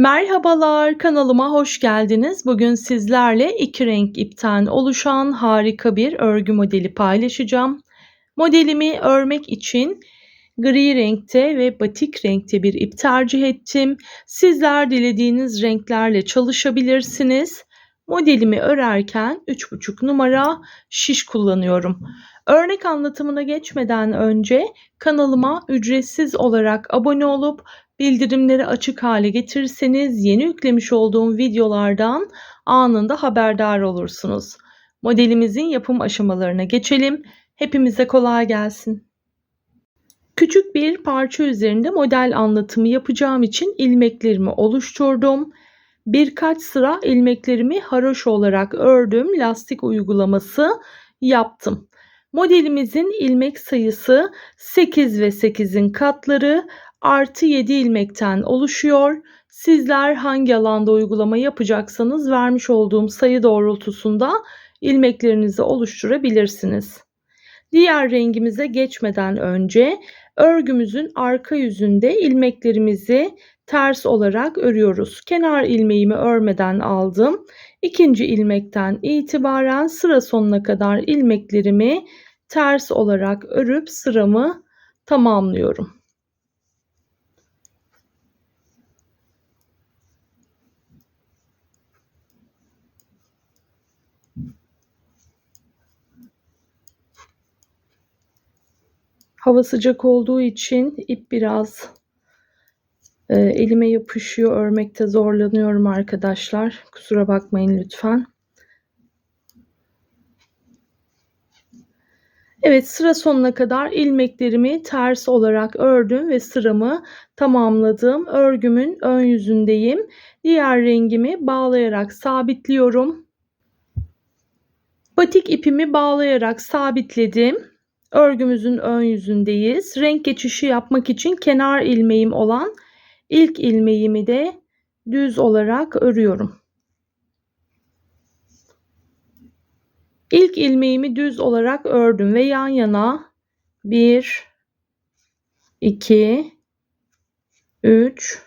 Merhabalar, kanalıma hoş geldiniz. Bugün sizlerle iki renk ipten oluşan harika bir örgü modeli paylaşacağım. Modelimi örmek için gri renkte ve batik renkte bir ip tercih ettim. Sizler dilediğiniz renklerle çalışabilirsiniz. Modelimi örerken 3,5 numara şiş kullanıyorum. Örnek anlatımına geçmeden önce kanalıma ücretsiz olarak abone olup bildirimleri açık hale getirirseniz yeni yüklemiş olduğum videolardan anında haberdar olursunuz. Modelimizin yapım aşamalarına geçelim. Hepimize kolay gelsin. Küçük bir parça üzerinde model anlatımı yapacağım için ilmeklerimi oluşturdum. Birkaç sıra ilmeklerimi haroşa olarak ördüm. Lastik uygulaması yaptım. Modelimizin ilmek sayısı 8 ve 8'in katları artı 7 ilmekten oluşuyor. Sizler hangi alanda uygulama yapacaksanız vermiş olduğum sayı doğrultusunda ilmeklerinizi oluşturabilirsiniz. Diğer rengimize geçmeden önce örgümüzün arka yüzünde ilmeklerimizi ters olarak örüyoruz. Kenar ilmeğimi örmeden aldım. İkinci ilmekten itibaren sıra sonuna kadar ilmeklerimi ters olarak örüp sıramı tamamlıyorum. Hava sıcak olduğu için ip biraz e, elime yapışıyor. Örmekte zorlanıyorum arkadaşlar. Kusura bakmayın lütfen. Evet sıra sonuna kadar ilmeklerimi ters olarak ördüm ve sıramı tamamladım. Örgümün ön yüzündeyim. Diğer rengimi bağlayarak sabitliyorum. Batik ipimi bağlayarak sabitledim. Örgümüzün ön yüzündeyiz. Renk geçişi yapmak için kenar ilmeğim olan ilk ilmeğimi de düz olarak örüyorum. İlk ilmeğimi düz olarak ördüm ve yan yana 1 2 3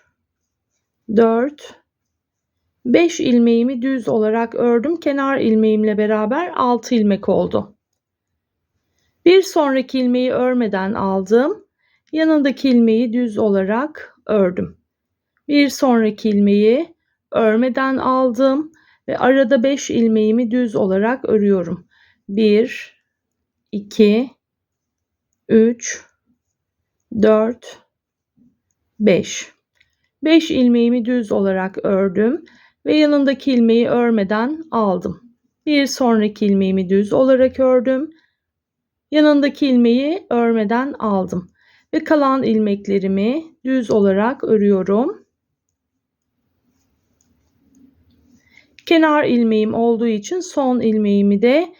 4 5 ilmeğimi düz olarak ördüm. Kenar ilmeğimle beraber 6 ilmek oldu. Bir sonraki ilmeği örmeden aldım. Yanındaki ilmeği düz olarak ördüm. Bir sonraki ilmeği örmeden aldım ve arada 5 ilmeğimi düz olarak örüyorum. 1 2 3 4 5 5 ilmeğimi düz olarak ördüm ve yanındaki ilmeği örmeden aldım. Bir sonraki ilmeğimi düz olarak ördüm Yanındaki ilmeği örmeden aldım ve kalan ilmeklerimi düz olarak örüyorum. Kenar ilmeğim olduğu için son ilmeğimi de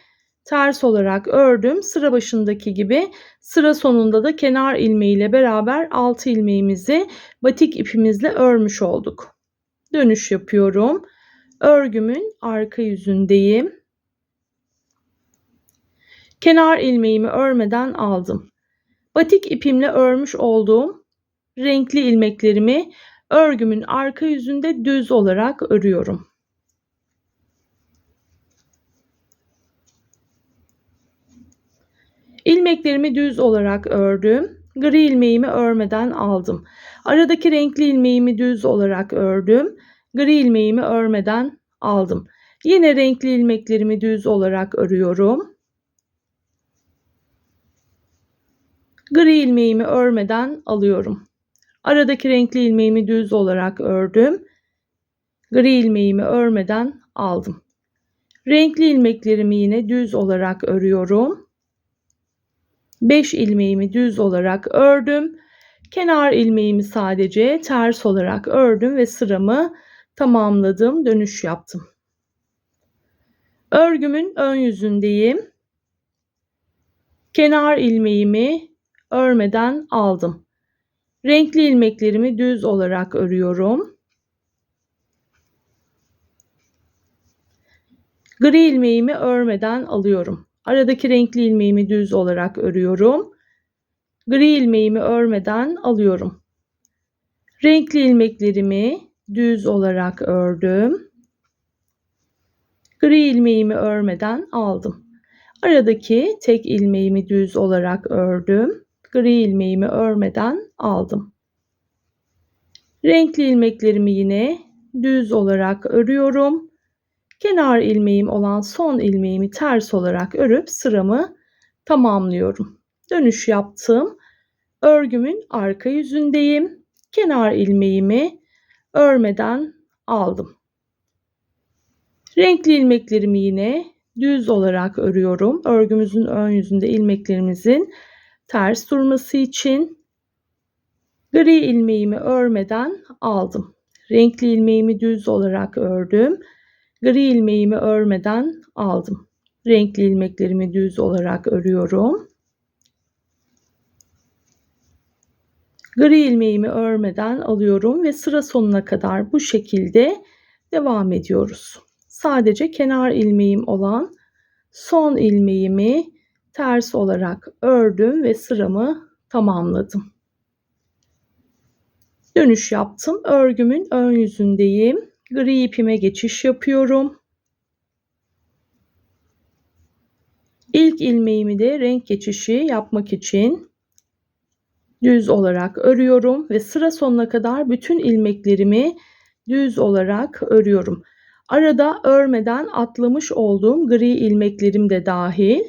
ters olarak ördüm. Sıra başındaki gibi sıra sonunda da kenar ilmeği ile beraber 6 ilmeğimizi batik ipimizle örmüş olduk. Dönüş yapıyorum. Örgümün arka yüzündeyim. Kenar ilmeğimi örmeden aldım. Batik ipimle örmüş olduğum renkli ilmeklerimi örgümün arka yüzünde düz olarak örüyorum. İlmeklerimi düz olarak ördüm. Gri ilmeğimi örmeden aldım. Aradaki renkli ilmeğimi düz olarak ördüm. Gri ilmeğimi örmeden aldım. Yine renkli ilmeklerimi düz olarak örüyorum. Gri ilmeğimi örmeden alıyorum. Aradaki renkli ilmeğimi düz olarak ördüm. Gri ilmeğimi örmeden aldım. Renkli ilmeklerimi yine düz olarak örüyorum. 5 ilmeğimi düz olarak ördüm. Kenar ilmeğimi sadece ters olarak ördüm ve sıramı tamamladım. Dönüş yaptım. Örgümün ön yüzündeyim. Kenar ilmeğimi örmeden aldım. Renkli ilmeklerimi düz olarak örüyorum. Gri ilmeğimi örmeden alıyorum. Aradaki renkli ilmeğimi düz olarak örüyorum. Gri ilmeğimi örmeden alıyorum. Renkli ilmeklerimi düz olarak ördüm. Gri ilmeğimi örmeden aldım. Aradaki tek ilmeğimi düz olarak ördüm. Gri ilmeğimi örmeden aldım. Renkli ilmeklerimi yine düz olarak örüyorum. Kenar ilmeğim olan son ilmeğimi ters olarak örüp sıramı tamamlıyorum. Dönüş yaptım. Örgümün arka yüzündeyim. Kenar ilmeğimi örmeden aldım. Renkli ilmeklerimi yine düz olarak örüyorum. Örgümüzün ön yüzünde ilmeklerimizin ters durması için gri ilmeğimi örmeden aldım. Renkli ilmeğimi düz olarak ördüm. Gri ilmeğimi örmeden aldım. Renkli ilmeklerimi düz olarak örüyorum. Gri ilmeğimi örmeden alıyorum ve sıra sonuna kadar bu şekilde devam ediyoruz. Sadece kenar ilmeğim olan son ilmeğimi ters olarak ördüm ve sıramı tamamladım. Dönüş yaptım. Örgümün ön yüzündeyim. Gri ipime geçiş yapıyorum. İlk ilmeğimi de renk geçişi yapmak için düz olarak örüyorum ve sıra sonuna kadar bütün ilmeklerimi düz olarak örüyorum. Arada örmeden atlamış olduğum gri ilmeklerim de dahil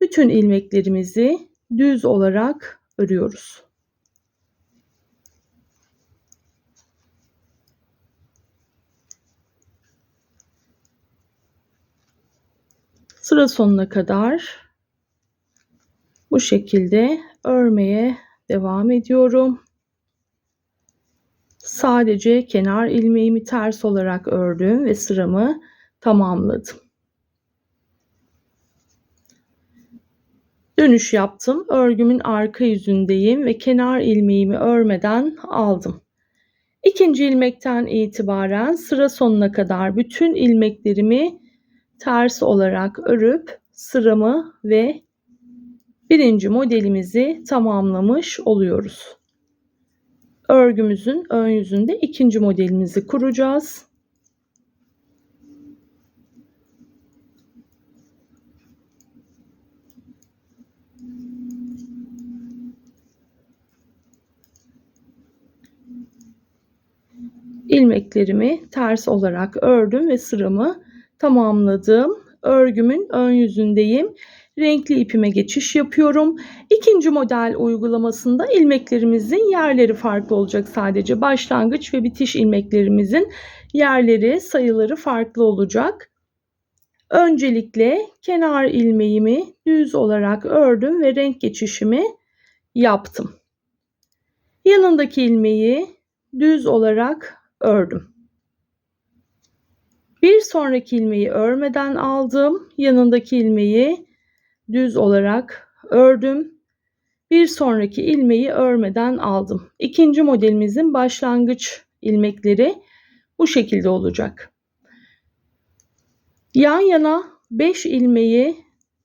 bütün ilmeklerimizi düz olarak örüyoruz. Sıra sonuna kadar bu şekilde örmeye devam ediyorum. Sadece kenar ilmeğimi ters olarak ördüm ve sıramı tamamladım. Dönüş yaptım. Örgümün arka yüzündeyim ve kenar ilmeğimi örmeden aldım. İkinci ilmekten itibaren sıra sonuna kadar bütün ilmeklerimi ters olarak örüp sıramı ve birinci modelimizi tamamlamış oluyoruz. Örgümüzün ön yüzünde ikinci modelimizi kuracağız. ilmeklerimi ters olarak ördüm ve sıramı tamamladım. Örgümün ön yüzündeyim. Renkli ipime geçiş yapıyorum. İkinci model uygulamasında ilmeklerimizin yerleri farklı olacak sadece. Başlangıç ve bitiş ilmeklerimizin yerleri, sayıları farklı olacak. Öncelikle kenar ilmeğimi düz olarak ördüm ve renk geçişimi yaptım. Yanındaki ilmeği düz olarak ördüm. Bir sonraki ilmeği örmeden aldım. Yanındaki ilmeği düz olarak ördüm. Bir sonraki ilmeği örmeden aldım. İkinci modelimizin başlangıç ilmekleri bu şekilde olacak. Yan yana 5 ilmeği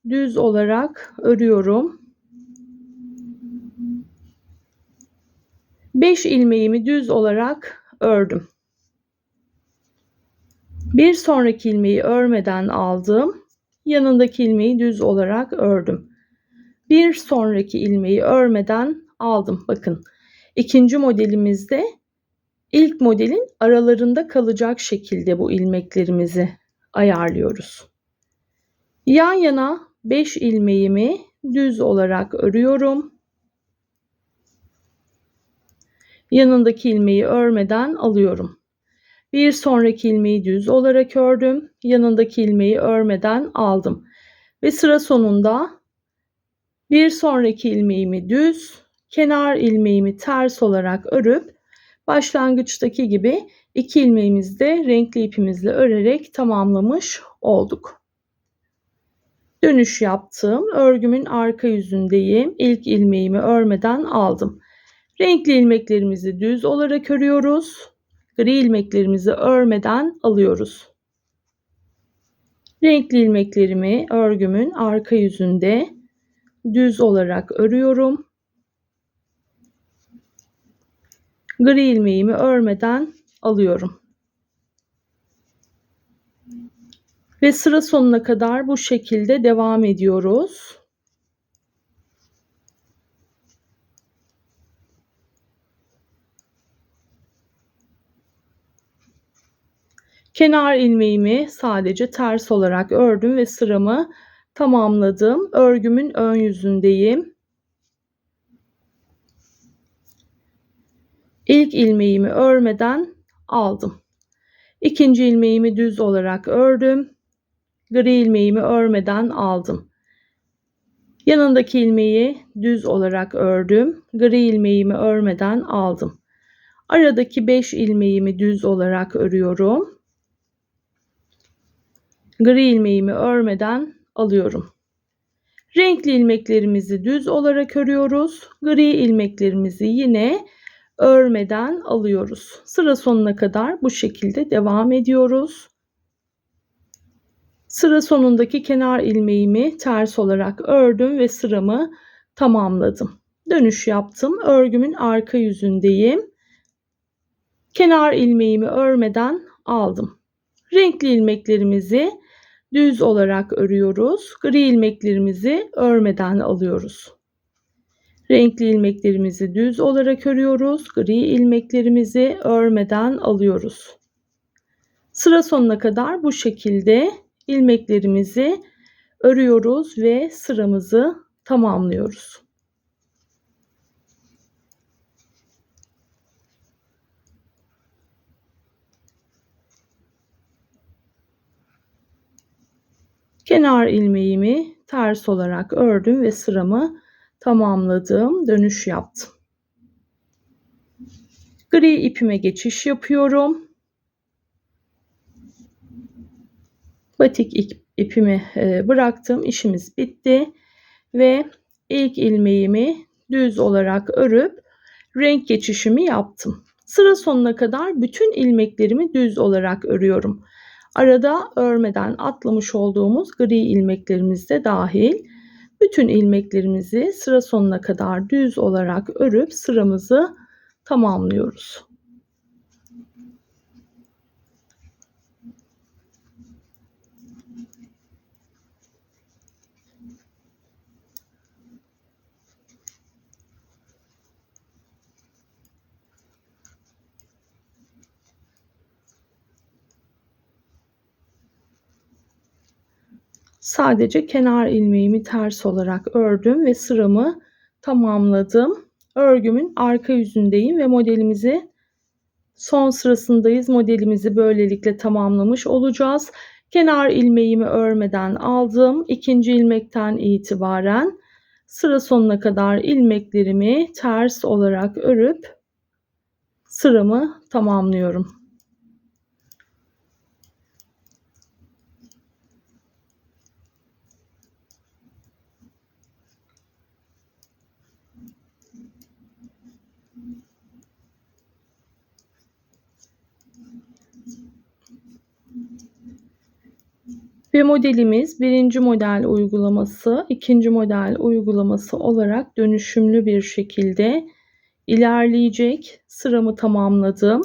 düz olarak örüyorum. 5 ilmeğimi düz olarak ördüm. Bir sonraki ilmeği örmeden aldım. Yanındaki ilmeği düz olarak ördüm. Bir sonraki ilmeği örmeden aldım. Bakın ikinci modelimizde ilk modelin aralarında kalacak şekilde bu ilmeklerimizi ayarlıyoruz. Yan yana 5 ilmeğimi düz olarak örüyorum. Yanındaki ilmeği örmeden alıyorum. Bir sonraki ilmeği düz olarak ördüm. Yanındaki ilmeği örmeden aldım. Ve sıra sonunda bir sonraki ilmeğimi düz, kenar ilmeğimi ters olarak örüp başlangıçtaki gibi iki ilmeğimizi de renkli ipimizle örerek tamamlamış olduk. Dönüş yaptım. Örgümün arka yüzündeyim. İlk ilmeğimi örmeden aldım. Renkli ilmeklerimizi düz olarak örüyoruz gri ilmeklerimizi örmeden alıyoruz. Renkli ilmeklerimi örgümün arka yüzünde düz olarak örüyorum. Gri ilmeğimi örmeden alıyorum. Ve sıra sonuna kadar bu şekilde devam ediyoruz. Kenar ilmeğimi sadece ters olarak ördüm ve sıramı tamamladım. Örgümün ön yüzündeyim. İlk ilmeğimi örmeden aldım. İkinci ilmeğimi düz olarak ördüm. Gri ilmeğimi örmeden aldım. Yanındaki ilmeği düz olarak ördüm. Gri ilmeğimi örmeden aldım. Aradaki 5 ilmeğimi düz olarak örüyorum. Gri ilmeğimi örmeden alıyorum. Renkli ilmeklerimizi düz olarak örüyoruz. Gri ilmeklerimizi yine örmeden alıyoruz. Sıra sonuna kadar bu şekilde devam ediyoruz. Sıra sonundaki kenar ilmeğimi ters olarak ördüm ve sıramı tamamladım. Dönüş yaptım. Örgümün arka yüzündeyim. Kenar ilmeğimi örmeden aldım. Renkli ilmeklerimizi düz olarak örüyoruz. Gri ilmeklerimizi örmeden alıyoruz. Renkli ilmeklerimizi düz olarak örüyoruz. Gri ilmeklerimizi örmeden alıyoruz. Sıra sonuna kadar bu şekilde ilmeklerimizi örüyoruz ve sıramızı tamamlıyoruz. Kenar ilmeğimi ters olarak ördüm ve sıramı tamamladım. Dönüş yaptım. Gri ipime geçiş yapıyorum. Batik ipimi e, bıraktım. İşimiz bitti. Ve ilk ilmeğimi düz olarak örüp renk geçişimi yaptım. Sıra sonuna kadar bütün ilmeklerimi düz olarak örüyorum. Arada örmeden atlamış olduğumuz gri ilmeklerimiz de dahil. Bütün ilmeklerimizi sıra sonuna kadar düz olarak örüp sıramızı tamamlıyoruz. Sadece kenar ilmeğimi ters olarak ördüm ve sıramı tamamladım. Örgümün arka yüzündeyim ve modelimizi son sırasındayız. Modelimizi böylelikle tamamlamış olacağız. Kenar ilmeğimi örmeden aldım. İkinci ilmekten itibaren sıra sonuna kadar ilmeklerimi ters olarak örüp sıramı tamamlıyorum. Ve modelimiz birinci model uygulaması, ikinci model uygulaması olarak dönüşümlü bir şekilde ilerleyecek. Sıramı tamamladım.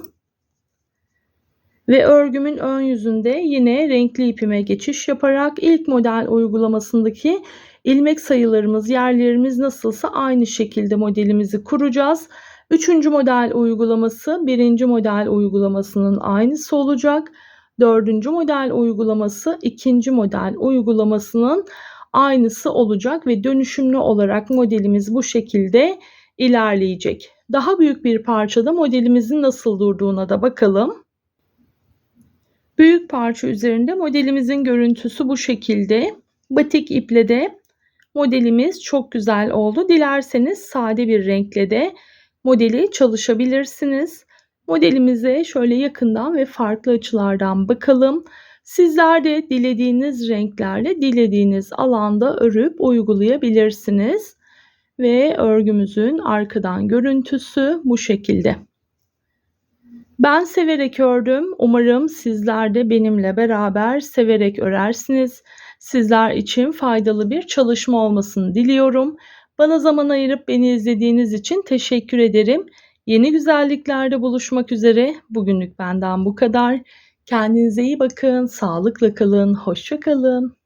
Ve örgümün ön yüzünde yine renkli ipime geçiş yaparak ilk model uygulamasındaki ilmek sayılarımız, yerlerimiz nasılsa aynı şekilde modelimizi kuracağız. Üçüncü model uygulaması birinci model uygulamasının aynısı olacak. Dördüncü model uygulaması ikinci model uygulamasının aynısı olacak ve dönüşümlü olarak modelimiz bu şekilde ilerleyecek. Daha büyük bir parçada modelimizin nasıl durduğuna da bakalım. Büyük parça üzerinde modelimizin görüntüsü bu şekilde. Batik iple de modelimiz çok güzel oldu. Dilerseniz sade bir renkle de modeli çalışabilirsiniz. Modelimize şöyle yakından ve farklı açılardan bakalım. Sizler de dilediğiniz renklerle dilediğiniz alanda örüp uygulayabilirsiniz. Ve örgümüzün arkadan görüntüsü bu şekilde. Ben severek ördüm. Umarım sizler de benimle beraber severek örersiniz. Sizler için faydalı bir çalışma olmasını diliyorum. Bana zaman ayırıp beni izlediğiniz için teşekkür ederim. Yeni güzelliklerde buluşmak üzere. Bugünlük benden bu kadar. Kendinize iyi bakın, sağlıkla kalın, hoşça kalın.